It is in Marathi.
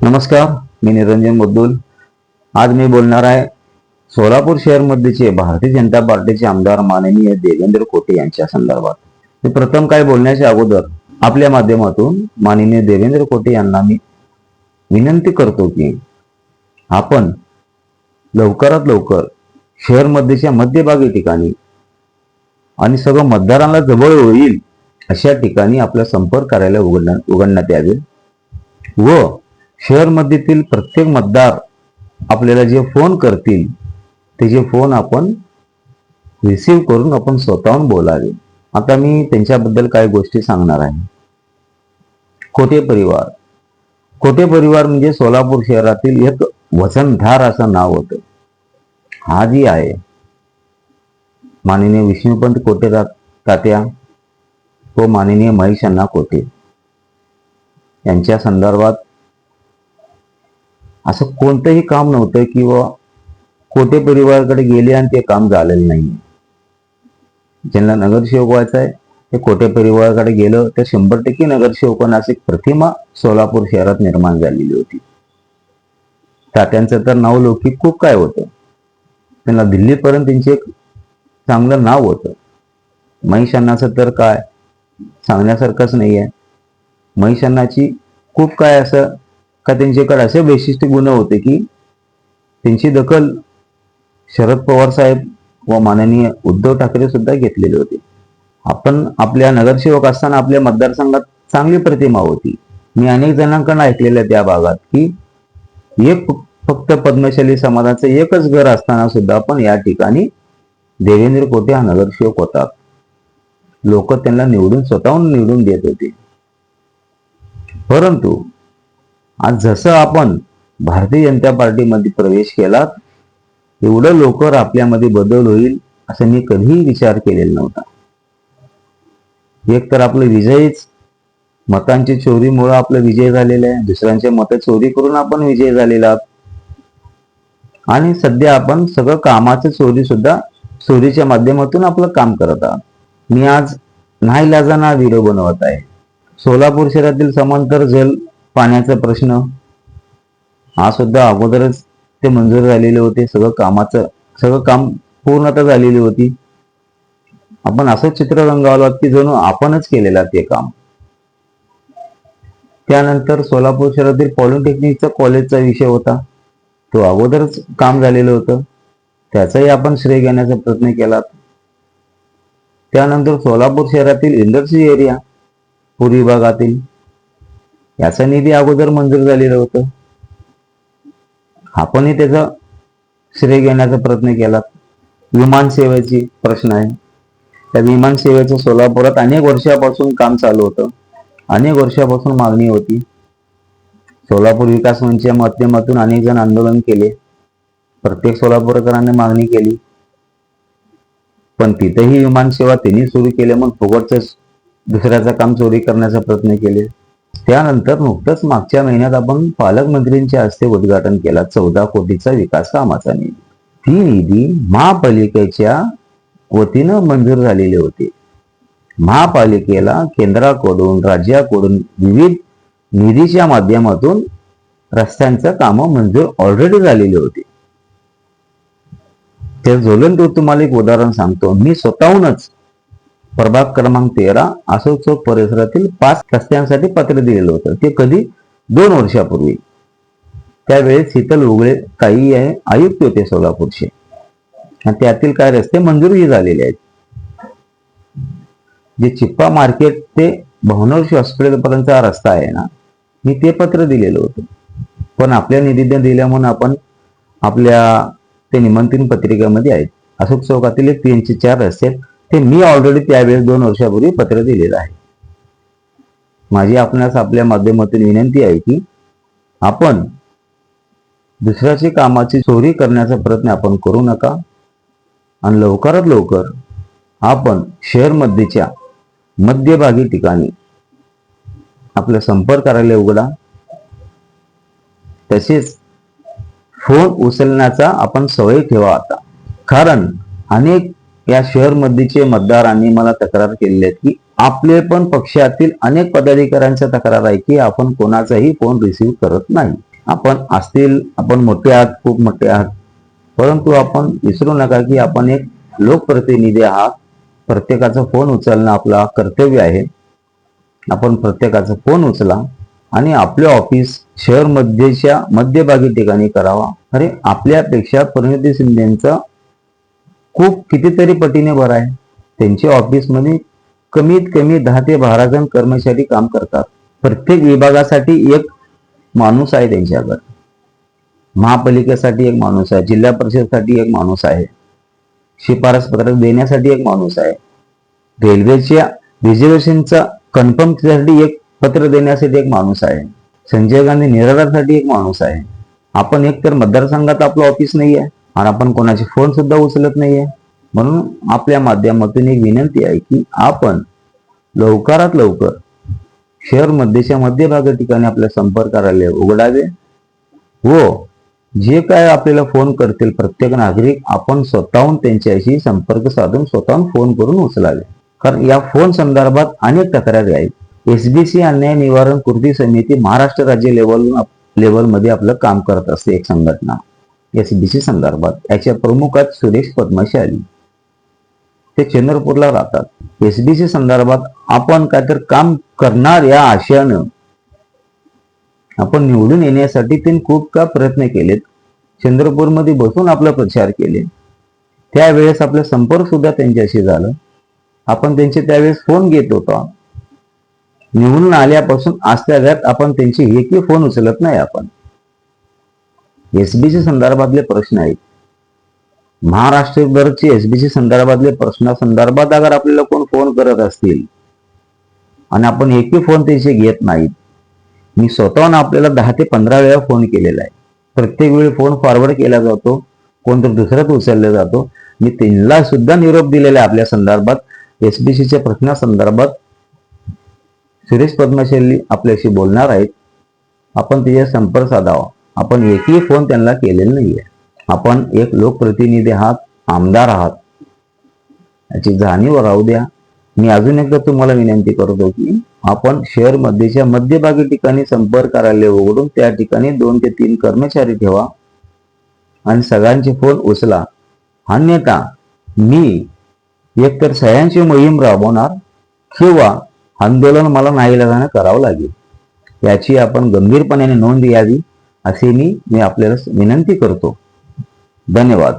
नमस्कार मी निरंजन मुद्दुल. आज मी बोलणार आहे सोलापूर शहरमध्येचे भारतीय जनता पार्टीचे आमदार माननीय देवेंद्र कोटे यांच्या संदर्भात. मी प्रथम काय बोलण्याच्या अगोदर आपल्या माध्यमातून माननीय देवेंद्र कोटे यांना मी विनंती करतो की आपण लवकरात लवकर शहरमध्येच्या मध्यभागी ठिकाणी आणि सगळं मतदारांना जवळ होईल अशा ठिकाणी आपला संपर्क कार्यालय उघडण्यात उघडण्यात यावे व शहरमध्येतील प्रत्येक मतदार आपल्याला जे फोन करतील ते जे फोन आपण रिसीव करून आपण स्वतःहून बोलावे. आता मी त्यांच्याबद्दल काही गोष्टी सांगणार आहे. कोटे परिवार. कोटे परिवार म्हणजे सोलापूर शहरातील एक वचनधार असं नाव होतं. हा जी आहे. माननीय विष्णुपंत कोटे तात्या व माननीय महेश अण्णा कोटे यांच्या संदर्भात असं कोणतंही काम नव्हतं किंवा कोटे परिवाराकडे गेले आणि ते काम झालेलं नाही. ज्यांना नगरसेवक व्हायचं आहे ते कोटे परिवाराकडे गेलं तर शंभर टक्के नगरसेवकांना अशी प्रतिमा सोलापूर शहरात निर्माण झालेली होती. तात्यांचं तर नाव लौकिक खूप काय होतं. त्यांना दिल्लीपर्यंत त्यांचे एक चांगलं नाव होतं. महिषांनाचं तर काय? सांगण्यासारखंच नाही आहे महिषांनाची अण्णाची खूप काय असं का त्यांच्याकडे असे वैशिष्ट्य गुण होते की त्यांची दखल शरद पवार साहेब व माननीय उद्धव ठाकरे सुद्धा घेतलेले होते. आपण आपल्या नगरसेवक असताना आपल्या मतदारसंघात चांगली प्रतिमा होती. मी अनेक जणांकडून ऐकलेलं त्या भागात की एक फक्त पद्मशाली समाजाचं एकच घर असताना सुद्धा पण या ठिकाणी देवेंद्र कोटे हा नगरसेवक होता. लोक त्यांना निवडून स्वतःहून निवडून देत होते. परंतु आज जसं आपण भारतीय जनता पार्टीमध्ये प्रवेश केला एवढं लवकर आपल्यामध्ये बदल होईल असं मी कधीही विचार केलेला नव्हता. एक तर आपलं विजयच मतांची चोरीमुळे आपलं विजय झालेला आहे दुसऱ्यांचे मतं चोरी करून आपण विजय झालेला आहोत. आणि सध्या आपण सगळं कामाचं चोरी सुद्धा चोरीच्या माध्यमातून आपलं काम करत आहात. मी आज नाईलाजाना व्हिडिओ बनवत आहे. सोलापूर शहरातील समांतर जल पाण्याचा प्रश्न. हा सुद्धा अगोदरच ते मंजूर झालेले होते. सगळं कामाचं सगळं काम पूर्णता झालेली होती. आपण असं चित्र रंगावलं की जणू आपणच केलेला ते काम. त्यानंतर सोलापूर शहरातील पॉलिटेक्निकचा कॉलेजचा विषय होता. तो अगोदरच काम झालेलं होतं. त्याचाही आपण श्रेय घेण्याचा प्रयत्न केला. त्यानंतर सोलापूर शहरातील इंडस्ट्री एरिया पूर्वी भागातील याचा निधी अगोदर मंजूर झालेलं होतं. आपणही त्याचा श्रेय घेण्याचा प्रयत्न केला विमान सेवेची प्रश्न आहे. त्या विमान सेवेचं सोलापुरात अनेक वर्षापासून काम चालू होतं. अनेक वर्षापासून मागणी होती. सोलापूर विकास मंचच्या माध्यमातून अनेक जण आंदोलन केले. प्रत्येक सोलापूरकरांनी मागणी केली. पण तिथेही विमान सेवा त्यांनी सुरू केले मग फुकटच दुसऱ्याचं काम चोरी करण्याचा प्रयत्न केले. त्यानंतर नुकतंच मागच्या महिन्यात आपण पालकमंत्रींच्या हस्ते उद्घाटन केला चौदा कोटीचा विकास कामाचा निधी. ती निधी महापालिकेच्या वतीनं मंजूर झालेली होती. महापालिकेला केंद्राकडून राज्याकडून विविध निधीच्या माध्यमातून रस्त्यांचं कामं मंजूर ऑलरेडी झालेली होती. ते ज्वलंत तुम्हाला एक उदाहरण सांगतो. मी स्वतःहूनच प्रभाग क्रमांक तेरा अशोक चौक परिसरातील पाच रस्त्यांसाठी पत्र दिलेलं होतं. ते कधी? दोन वर्षापूर्वी. त्यावेळेस शीतल उगळे काही आहे आयुक्त होते सोलापूरचे. आणि त्यातील काही रस्ते मंजूरही झालेले आहेत. जे चिप्पा मार्केट ते भवनर्षी हॉस्पिटलपर्यंतचा रस्ता आहे ना मी ते पत्र दिलेलं होतं. पण आपल्या निधीने दिल्यामुळे आपण आपल्या ते निमंत्रण पत्रिकेमध्ये आहेत. अशोक चौकातील एक तीनशे चार रस्ते ते मी ऑलरेडी त्यावेळेस दोन वर्षापूर्वी पत्र दिलेलं आहे. माझी आपणास आपल्या माध्यमातून विनंती आहे की आपण दुसऱ्याची कामाची चोरी करण्याचा प्रयत्न आपण करू नका आणि लवकरात लवकर आपण शहर मध्येच्या मध्यभागी ठिकाणी आपलं संपर्क कार्यालय उघडा. तसेच फोन उचलण्याचा आपण सवय ठेवा आता. कारण अनेक या शहर मध्येचे मतदारांनी मला तक्रार केलेली आहे की आपले पण पक्षातील अनेक पदाधिकाऱ्यांच्या तक्रार आहे की आपण कोणाचाही फोन रिसीव्ह करत नाही. आपण असतील आपण मोठे आहात खूप मोठे आहात. परंतु आपण विसरू नका की आपण एक लोकप्रतिनिधी आहात. प्रत्येकाचा फोन उचलणं आपला कर्तव्य आहे. आपण प्रत्येकाचा फोन उचला आणि आपले ऑफिस शहर मध्येच्या मध्यभागी ठिकाणी करावा. अरे आपल्यापेक्षा परिणिती शिंदेचा खूप कितीतरी पटीने बरं आहे. त्यांच्या ऑफिसमध्ये कमीत कमी दहा ते बारा जण कर्मचारी काम करतात. प्रत्येक विभागासाठी एक माणूस आहे त्यांच्याकडे. महापालिकेसाठी एक माणूस आहे जिल्हा परिषदसाठी एक माणूस आहे शिफारस पत्रक देण्यासाठी एक माणूस आहे. रेल्वेच्या रिझर्वेशनचा कन्फर्मसाठी एक पत्र देण्यासाठी एक माणूस आहे. संजय गांधी निराधारसाठी एक माणूस आहे. आपण एक तर मतदारसंघात आपलं ऑफिस नाही आहे आणि आपण कोणाचे फोन सुद्धा उचलत नाहीये. म्हणून आपल्या माध्यमातून एक विनंती आहे की आपण लवकरात लवकर शहर मध्येच्या मध्यभागा ठिकाणी आपल्या संपर्क कार्यालय उघडावे व जे काय आपल्याला फोन करतील प्रत्येक नागरिक आपण स्वतःहून त्यांच्याशी संपर्क साधून स्वतःहून फोन करून उचलावे. कारण या फोन संदर्भात अनेक तक्रारी आहेत. एसबीसी अन्याय निवारण कृती समिती महाराष्ट्र राज्य लेवल लेवलमध्ये आपलं काम करत असते एक संघटना. एसबीसी संदर्भात याच्या प्रमुखात सुरेश पद्मशाली. ते चंद्रपूरला राहतात. एसबीसी संदर्भात आपण काहीतरी काम करणार या आशयानं. आपण निवडून येण्यासाठी त्यांनी खूप का प्रयत्न केलेत. चंद्रपूरमध्ये बसून आपला प्रचार केले त्यावेळेस आपला संपर्क सुद्धा त्यांच्याशी झालं. आपण त्यांचे त्यावेळेस फोन घेत होतो. निवडून आल्यापासून आजच्या आपण त्यांची एकही फोन उचलत नाही आपण. एसबीसी संदर्भातले प्रश्न आहेत. महाराष्ट्रभरचे एसबीसी संदर्भातले प्रश्न संदर्भात अगर आपल्याला कोण फोन करत असतील आणि आपण एकही फोन त्याचे घेत नाहीत मी स्वतःहून आपल्याला दहा ते पंधरा वेळा फोन केलेला आहे. प्रत्येक वेळी फोन फॉरवर्ड केला जातो कोणतरी दुसऱ्यात उचलला जातो. मी त्यांना सुद्धा निरोप दिलेला आहे आपल्या संदर्भात. एसबीसीच्या प्रश्नासंदर्भात सुरेश पद्मशैली आपल्याशी बोलणार आहेत. आपण तिच्या संपर्क साधावा. आपण एकही फोन त्यांना केलेला नाहीये. आपण एक लोकप्रतिनिधी आहात आमदार आहात. याची जाणीव राहू द्या. मी अजून एकदा तुम्हाला विनंती करतो की आपण शहर मध्येच्या मध्यभागी ठिकाणी संपर्क कार्यालय उघडून त्या ठिकाणी दोन ते तीन कर्मचारी ठेवा आणि सगळ्यांचे फोन उचला. अन्यथा मी एकतर सह्यांची मोहीम राबवणार किंवा आंदोलन मला नाही लगाने करावं लागेल. याची आपण गंभीरपणाने नोंद यावी असे मी मी आपल्याला विनंती करतो. धन्यवाद.